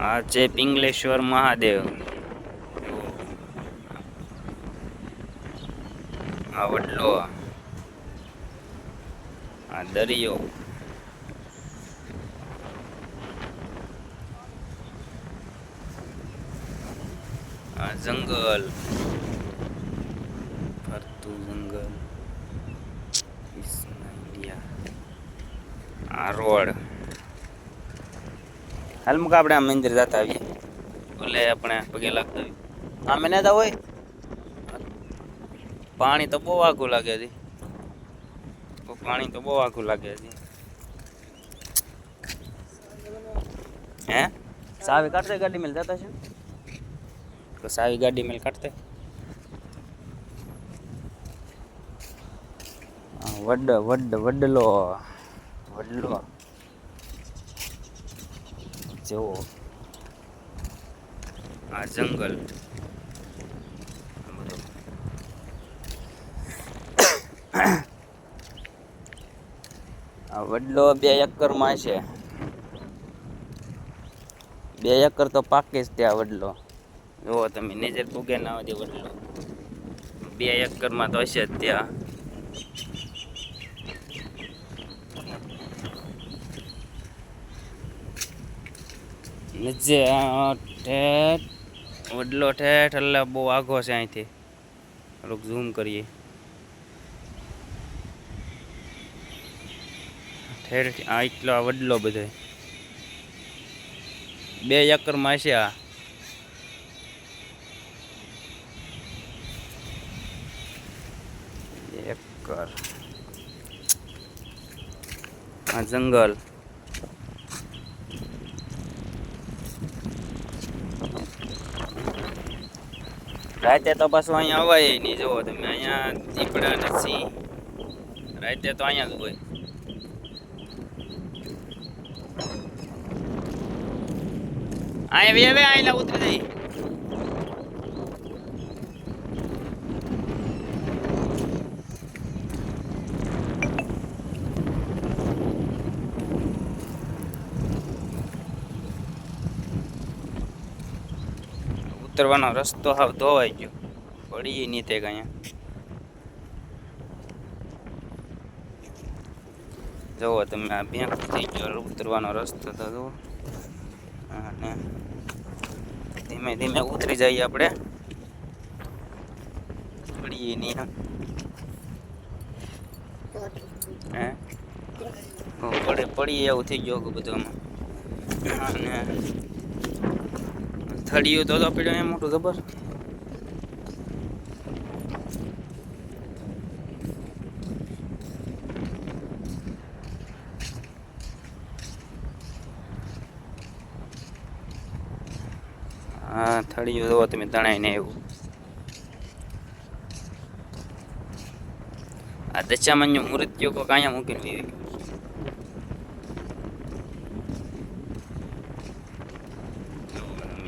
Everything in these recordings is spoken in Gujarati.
આ છે પિંગલેશ્વર મહાદેવ. આ વડલો. આ દરિયો. આ જંગલ. ફરતું જંગલ. આ રોડ. હાલ મુકા આપણે આ મંદિર જતા આવીએ. ભલે આપણે પગે લાગતા આવીએ. આમે ના હોય. પાણી તો બહુ આઘું લાગે છે પાણી તો બહુ આઘું લાગે છે હે? સાવી કાઢતે ગાડી મેલ જતા છે. તો સાવી ગાડી મેલ કાઢતે વડ વડ વડલો. વડલો. જેવો. આ જંગલ. આ વડલો બે એકરમાં છે. બે એકર તો પાકે જ ત્યાં વડલો. જુઓ તમે નજર પૂગે ના હોય વડલો. બે એકરમાં તો હશે જ ત્યાં. નીચે આ, ઠેઠ, વડલો ઠેઠ એટલે બહુ આઘો છે અહીંથી. થોડુંક ઝૂમ કરીએ. ઠેઠ, આ એટલો, આ વડલો બધો. બે એકરમાં છે આ. એકર. આ જંગલ. રાતે તો પાછું અહીંયા અવાય નહીં. જુઓ તમે, અહીંયા દીપડા ને સિંહ. રાતે તો અહીંયા જ હોય. અહીંયા હવે આયલા ઉતરી જઈ ઉતરવાનો રસ્તો હાવ ધોવાઈ ગયો. પડી નહીં તે અહીંયા જુઓ તમે આ બેંક થઈ ગયો ઉતરવાનો રસ્તો તો જુઓ. અને ધીમે ધીમે ઉતરી જઈએ આપણે. પડીએ નહીં. હે? પડે, પડીએ એવું થઈ ગયો બધું અને થળિયું તો તો પડ્યો એ મોટું ખબર. હા થળિયું જોવો તમે તણાઈને એવું આ દશામાન્ય મૃત્યુ કોક અહીંયા મૂકીને વહી ગયું.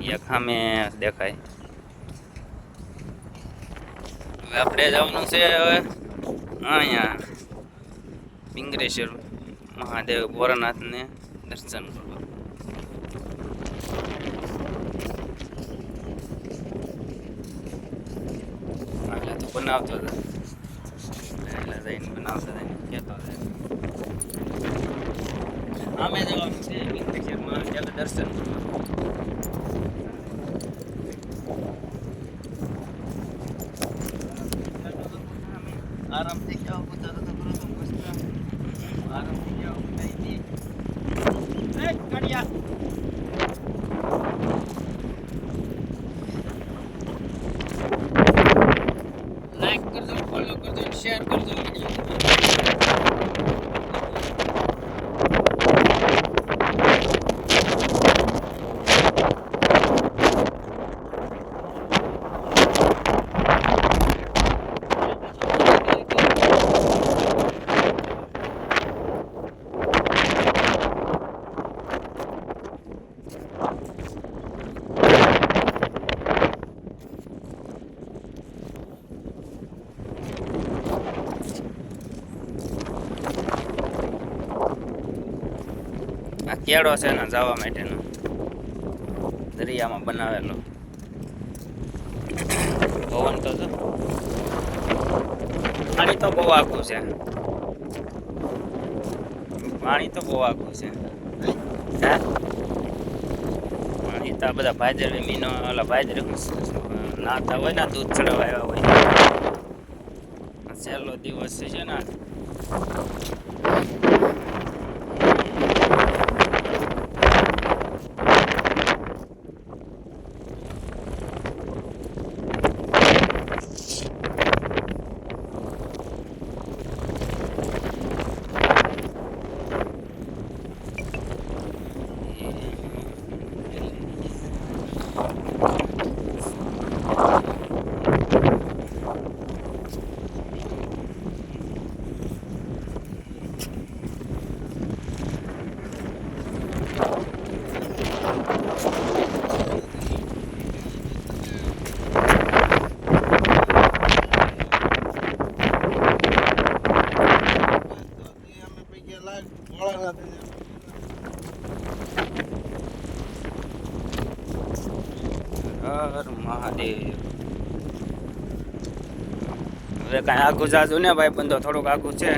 એક સામે દેખાય. હવે આપણે જવાનું છે હવે અહીંયા પિંગરેશ્વર મહાદેવ ભોરાનાથને દર્શન કરવા. બનાવતો હતો. પહેલા જઈને બનાવતો જઈને કહેતો હતો. આમે જવાનું છે દર્શન કરવા. આરામથી જાઓ પોતાનો તો કરો તો મસ્ત આરામથી જાઓ અહીંથી એ કેળો છે ને જવા માટેનો. દરિયામાં બનાવેલો. પવન તો જો. પાણી તો બહુ આખું છે. પાણી તો બહુ આખું છે. પાણી તો બધા ભાજર મીનો ઓલા ભાજર નાતા હોય ને, દૂધ ચડવાયા હોય. છેલ્લો દિવસ છે ને હવે કાંઈ આખું જાજુ ને ભાઈ બંધો થોડુંક આખું છે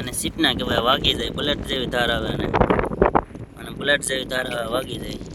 અને સીટના કહેવાય, વાગી જાય, બુલેટ જેવી ધાર આવે અને અને બુલેટ જેવી ધાર વાગી જાય.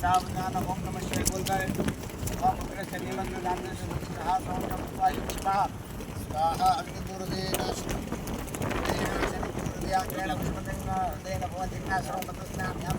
सावधान ओम नमः शिवाय बोलकर ओम उग्रस्य देवस्य नाम्ने से स्वाहा ओम नमः शिवाय स्वाहा स्वाहा अग्निपूर्वे नाशनं ेण पुष्पतेन भवति ज्ञासरं तत्रस्नाभ्यां